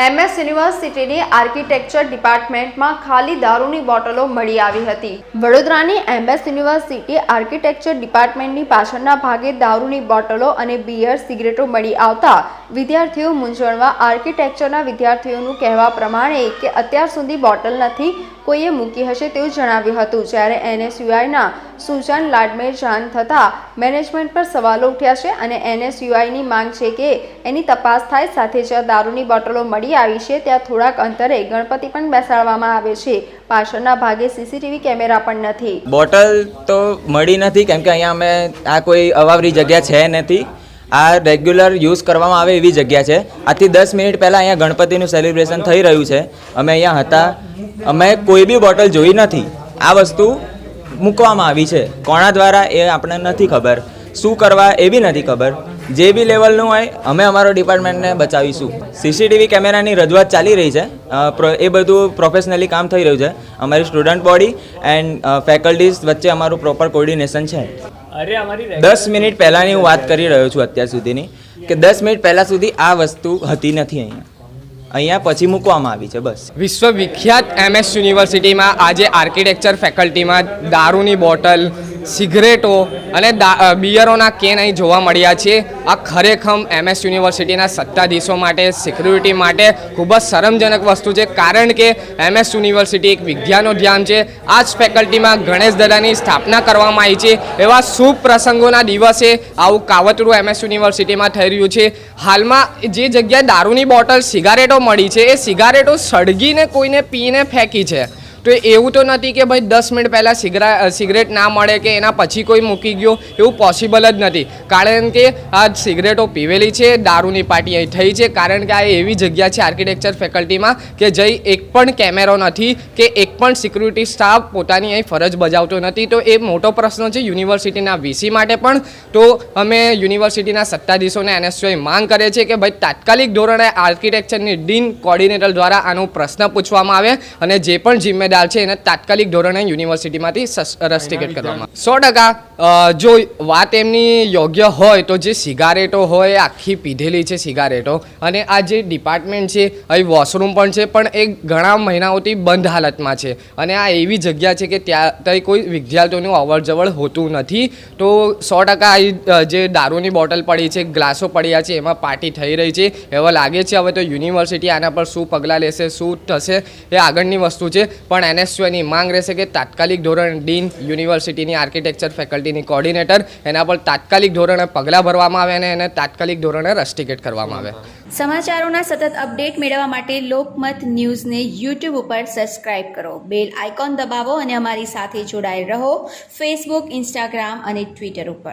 MS યુનિવર્સિટીની architecture ડિપાર્ટમેન્ટમાં ખાલી દારૂની બોટલો મળી આવી હતી. વડોદરાની એમએસ યુનિવર્સિટી આર્કિટેક્ચર ડિપાર્ટમેન્ટની પાછળના ભાગે દારૂની બોટલો અને બિયર સિગરેટો મળી આવતા વિદ્યાર્થીઓ મૂંઝવણમાં. આર્કિટેક્ચરના વિદ્યાર્થીઓનું કહેવા પ્રમાણે કે અત્યાર સુધી બોટલ નથી, કોઈએ મૂકી હશે તેવું જણાવ્યું હતું. જ્યારે એનએસયુઆઈના સુજાન લાડમેર જાણ થતાં મેનેજમેન્ટ પર સવાલો ઉઠ્યા છે અને એનએસયુઆઈની માંગ છે કે એની તપાસ થાય, સાથે જ દારૂની બોટલો મળી આવી છે, ત્યાં થોડાક અંતરે ગણપતિ પણ બેસાડવામાં આવે છે. પાછળના ભાગે સીસીટીવી કેમેરા પણ નથી. બોટલ તો મળી નથી, કેમ કે અહીંયા અમે આ કોઈ અવાવરી જગ્યા છે નથી. આ રેગ્યુલર યુઝ કરવામાં આવે એવી જગ્યા છે. આથી દસ મિનિટ પહેલાં અહીંયા ગણપતિનું સેલિબ્રેશન થઈ રહ્યું છે. અમે અહીંયા હતા. અમે કોઈ બી બોટલ જોઈ નથી. આ વસ્તુ મૂકવામાં આવી છે. કોણા દ્વારા એ આપણને નથી ખબર. શું કરવા એ બી નથી ખબર. જે બી લેવલનું હોય અમે અમારો ડિપાર્ટમેન્ટને બચાવીશું. સીસીટીવી કેમેરાની રજૂઆત ચાલી રહી છે. એ બધું પ્રોફેશનલી કામ થઈ રહ્યું છે. અમારી સ્ટુડન્ટ બોડી એન્ડ ફેકલ્ટીઝ વચ્ચે અમારું પ્રોપર કોર્ડિનેશન છે. અરે અમારી દસ મિનિટ પહેલાંની હું વાત કરી રહ્યો છું અત્યાર સુધીની કે દસ મિનિટ પહેલાં સુધી આ વસ્તુ હતી નથી અહીંયા. અહીંયા પછી મૂકવામાં આવી છે, બસ. વિશ્વવિખ્યાત એમએસ યુનિવર્સિટીમાં આજે આર્કિટેક્ચર ફેકલ્ટીમાં દારૂની બોટલ, સિગરેટો અને બિયરોના કેન અહીં જોવા મળ્યા છે. આ ખરેખર એમએસ યુનિવર્સિટીના સત્તાધીશો માટે, સિક્યુરિટી માટે ખૂબ જ શરમજનક વસ્તુ છે, કારણ કે એમએસ યુનિવર્સિટી એક વિદ્યાનો ધ્યાન છે. આ જ ફેકલ્ટીમાં ગણેશ દાદાની સ્થાપના કરવામાં આવી છે. એવા શુભ પ્રસંગોના દિવસે આવું કાવતરું એમએસ યુનિવર્સિટીમાં થઈ રહ્યું છે. હાલમાં જે જગ્યાએ દારૂની બોટલ, સિગારેટો મળી છે. એ સિગારેટો સળગીને કોઈને પીને ફેંકી છે. તો એવું તો નથી કે ભાઈ દસ મિનિટ પહેલાં સિગરા સિગરેટ ના મળે કે એના પછી કોઈ મૂકી ગયો, એવું પોસિબલ જ નથી. કારણ કે આ સિગરેટો પીવેલી છે, દારૂની પાર્ટી અહીં થઈ છે. કારણ કે આ એવી જગ્યા છે આર્કિટેક્ચર ફેકલ્ટીમાં કે જઈ એક પણ કેમેરો નથી, કે એક પણ સિક્યુરિટી સ્ટાફ પોતાની અહીં ફરજ બજાવતો નથી. તો એ મોટો પ્રશ્ન છે યુનિવર્સિટીના વીસી માટે પણ. તો અમે યુનિવર્સિટીના સત્તાધીશોને એનએસયુઆઈ માંગ કરે છે કે ભાઈ તાત્કાલિક ધોરણે આર્કિટેક્ચરની ડીન કોર્ડિનેટર દ્વારા આનો પ્રશ્ન પૂછવામાં આવે અને જે પણ જિમ્મેદાર છે એને તાત્કાલિક ધોરણે યુનિવર્સિટીમાંથી રસ્ટિકેટ કરવામાં. સો ટકા જો વાત એમની યોગ્ય હોય તો જે સિગારેટો હોય આખી પીધેલી છે સિગારેટો અને આ જે ડિપાર્ટમેન્ટ છે અહીં વોશરૂમ પણ છે પણ એ ઘણા મહિનાઓથી બંધ હાલતમાં છે. અને આ એવી જગ્યા છે કે ત્યાં ત્યાં કોઈ વિદ્યાર્થીઓનું અવર જવર હોતું નથી. તો સો ટકા અહીં જે દારૂની બોટલ પડી છે ગ્લાસો પડ્યા છે એમાં પાર્ટી થઈ રહી છે. એવો લાગે છે હવે તો યુનિવર્સિટી આના પર શું પગલાં લેશે શું થશે એ આગળની વસ્તુ છે. પણ એનએસયુની માંગ રહેશે કે તાત્કાલિક ધોરણે ડીન યુનિવર્સિટીની આર્કિટેક્ચર ફેકલ્ટીની કોર્ડિનેટર એના પર તાત્કાલિક ધોરણે પગલાં ભરવામાં આવે અને એને તાત્કાલિક ધોરણે રસ્ટિકેટ કરવામાં આવે. સમાચારોના સતત અપડેટ મેળવવા માટે લોકમત ન્યૂઝને યુટ્યુબ ઉપર સબસ્ક્રાઇબ કરો. બેલ આઇકોન દબાવો અને અમારી સાથે જોડાયેલ રહો. ફેસબુક ઇન્સ્ટાગ્રામ અને ટ્વિટર ઉપર.